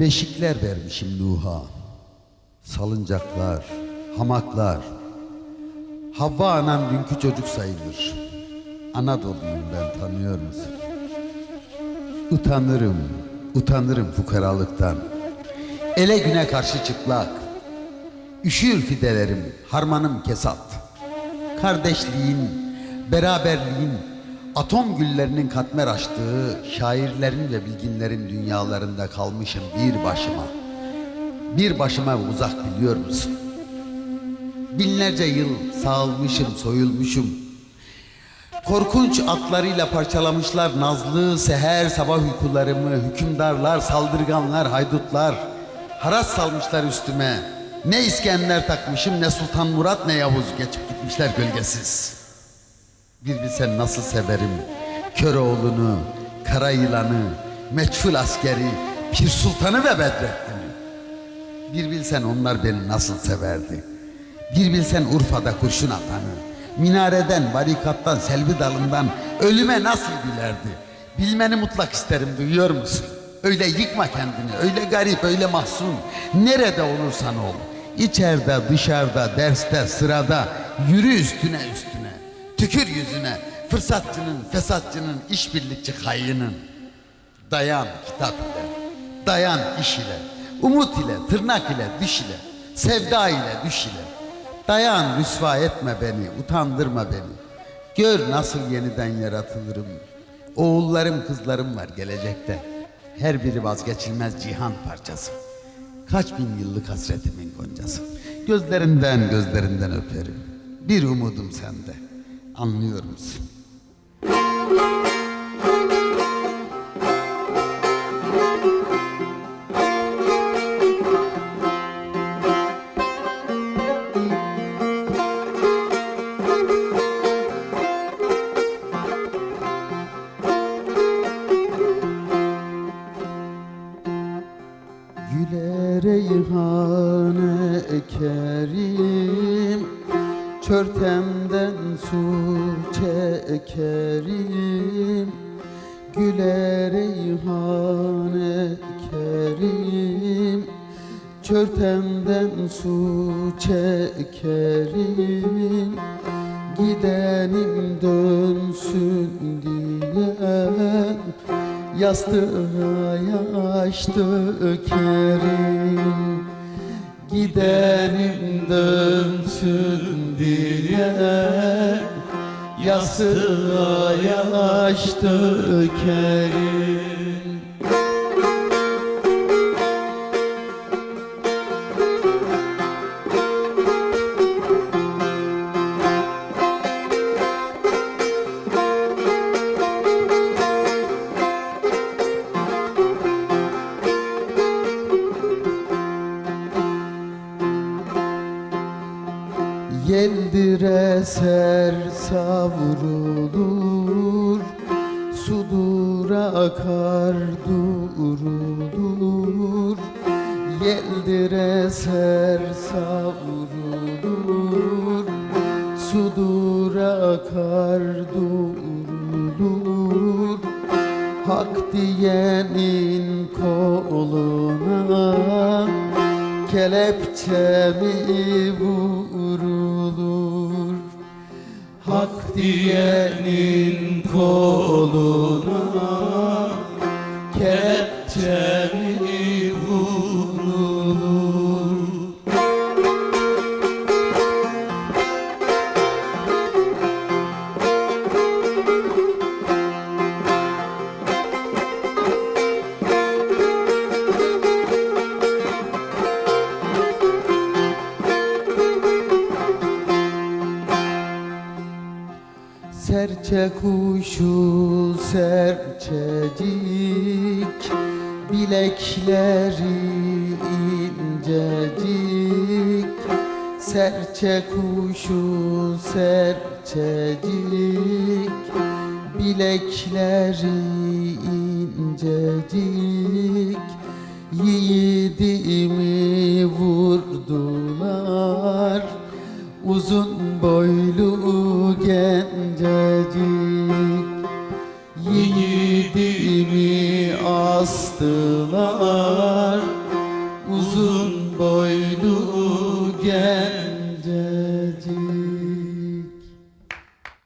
Beşikler vermişim Nuh'a. Salıncaklar, hamaklar. Havva anam dünkü çocuk sayılır. Anadolu'yum ben tanıyor musun? Utanırım, utanırım fukaralıktan. Ele güne karşı çıplak. Üşür fidelerim, harmanım kesat. Kardeşliğin, beraberliğin, atom güllerinin katmer açtığı şairlerin ve bilginlerin dünyalarında kalmışım bir başıma. Bir başıma uzak biliyor musun? Binlerce yıl sağılmışım, soyulmuşum. Korkunç atlarıyla parçalamışlar nazlı seher sabah uykularımı, hükümdarlar, saldırganlar, haydutlar. Haras salmışlar üstüme. Ne İskender takmışım, ne Sultan Murat, ne Yavuz geçip gitmişler gölgesiz. Bir bilsen nasıl severim Köroğlu'nu, Kara Yılan'ı, Meçhul askeri, Pir Sultan'ı ve Bedrettin'i. Bir bilsen onlar beni nasıl severdi. Bir bilsen Urfa'da kurşun atanı, minareden, barikattan, selvi dalından ölüme nasıl gülerdi. Bilmeni mutlak isterim duyuyor musun? Öyle yıkma kendini, öyle garip, öyle mahzun. Nerede olursan ol. İçeride, dışarıda, derste, sırada yürü üstüne üstüne. Tükür yüzüne. Fırsatçının, fesatçının, işbirlikçi kayının. Dayan kitap ile, dayan iş ile, umut ile, tırnak ile, düş ile, sevda ile, düş ile. Dayan rüsva etme beni, utandırma beni. Gör nasıl yeniden yaratılırım. Oğullarım, kızlarım var gelecekte. Her biri vazgeçilmez cihan parçası. Kaç bin yıllık hasretimin goncası. Gözlerinden gözlerinden öperim. Bir umudum sende. Anlıyor musun? Güle reyhane ekerim Çörtemden su çekerim Güle reyhane ekerim. Çörtemden su çekerim Gidenim dönsün diye Yastığa yaş dökerim Gidenim dönsün diye. Yastığa yaş dökerim Yeldir eser savrulur Sudur akar durulur. Yeldir eser savrulur Sudur akar durulur. Hak diyenin koluna kelepçemi vurulur Hak diyenin koluna kelepçemi vurulur Serçe kuşu serçecik Bilekleri incecik Serçe kuşu serçecik Bilekleri incecik Yiğidimi vurdular. Uzun yıllar uzun